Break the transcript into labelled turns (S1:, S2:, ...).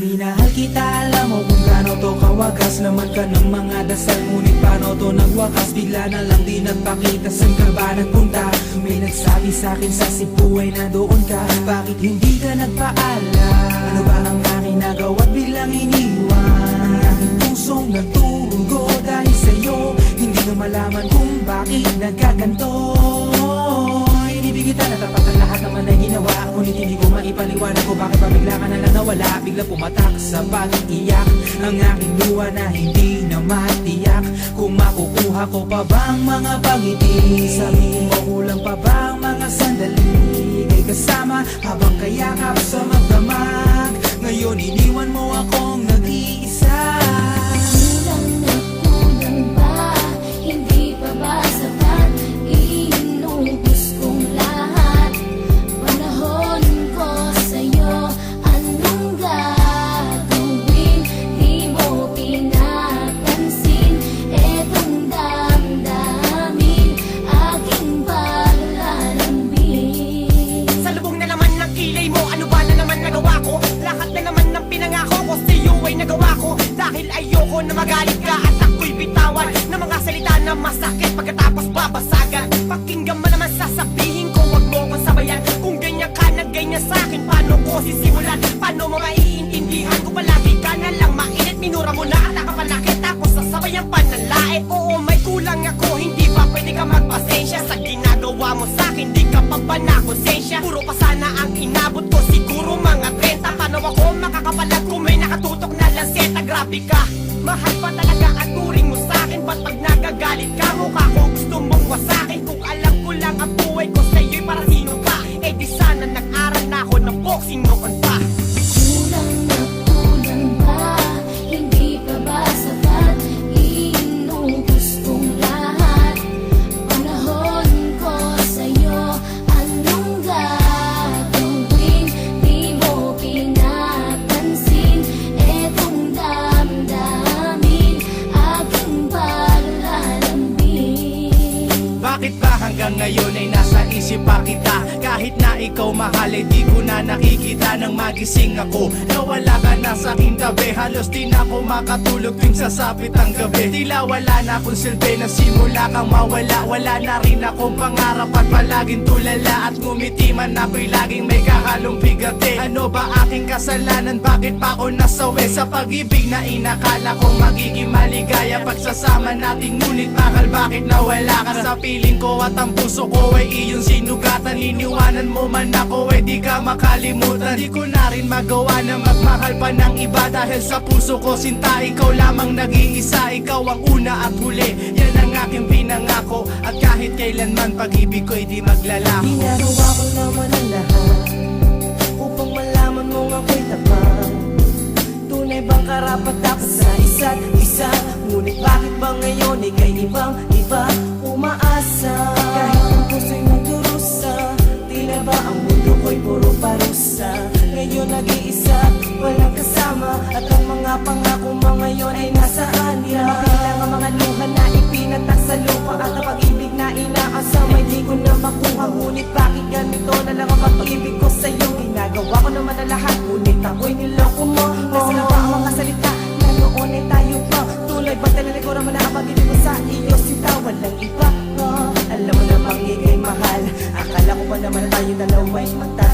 S1: minahal kita, alam mo kung gaano to kawagas Laman ka ng mga dasal, ngunit paano to nagwakas Bigla na lang di nagpakita, saan ka ba nagpunta? May nagsabi sa'kin sa Cebu ay nandoon ka Bakit hindi ka nagpaalam? Ano ba ang aking nagawa't biglang iniwan? Ang aking pusong nagturugo dahil sa'yo Hindi ko malaman kung bakit nagkaganto Inibig kita na Ngunit hindi ko maipaliwanag ko bakit ba bigla ka na lang nawala. Bigla pumatak sa pag-iyak Ang aking luha na hindi na matiyak. Kung makukuha ko pa bang mga pangiti? Sabihin mo kulang pa bang mga sandali? Kay kasama habang kayakap sa magdamag
S2: Ayoko na magalit ka At ako'y bitawan Ng mga salita na masakit. Pagkatapos babasagan Pakinggan mo naman sasabihin ko Huwag mo kong sabayan. Kung ganyan ka na ganyan sa'kin Paano ko sisimulan? Paano mo maiintindihan ko palagi ka na lang mainit? Minura mo na at nakapanakit Ako sasabayan pa ng lae Oo may kulang ako Hindi ba pwede ka magpasensya? Sa ginagawa mo sa'kin Di ka pa ba na konsensya Puro pa sana ang inabot ko Siguro mga 30 Paano ako makakapalag kung may nakatutok na lanseta Grabe ka Mahal pa talaga
S3: ngayon ay nasa isip pa kita ikaw mahal ay di ko na nakikita Nang magising ako. Nawala ka na sa aking tabi Halos di ako makatulog tuwing sasapit ang gabi. Tila wala na akong silbi na simula kang mawala. Wala na rin akong pangarap at palaging tulala. At ngumiti man ako'y laging may kahalong bigate. Ano ba aking kasalanan? Bakit pa ako nasawi? Sa pag-ibig na inakala kong magiging maligaya. Pagsasama natin ngunit bakal bakit nawala ka? Sa piling ko At ang puso ko ay iyong sinugatan. Iniwanan mo man ako ay di ka makalimutan. Di ko na rin magawa na magmahal pa ng iba Dahil sa puso ko sinta ikaw lamang nag-iisa. Ikaw ang una at huli. Yan ang aking pinangako. At kahit kailanman pag-ibig ko ay di maglalako
S4: Ginagawa ko naman ang lahat Upang malaman mong ako'y tapat Tunay bang karapat dapat sa isa't isa? Ngunit bakit ba ngayon ikay ibang pangako mo ngayon ay nasaan ya yeah. Makilang ang mga luha na ipinatak sa lupa At ang pag-ibig na inaasam ay di ko na makuha Ngunit bakit ganito na lang ang pag-ibig ko sa'yo? Ginagawa ko naman ang lahat ngunit ako'y niloko mo. Nasa na ba ang mga salita na noon ay tayo pa. Tulay ba talaga ko naman ang pag-ibig ko sa iyo Sita walang iba Alam mo na bang ikay mahal? Akala ko pa naman tayo dalawa'y magtatapos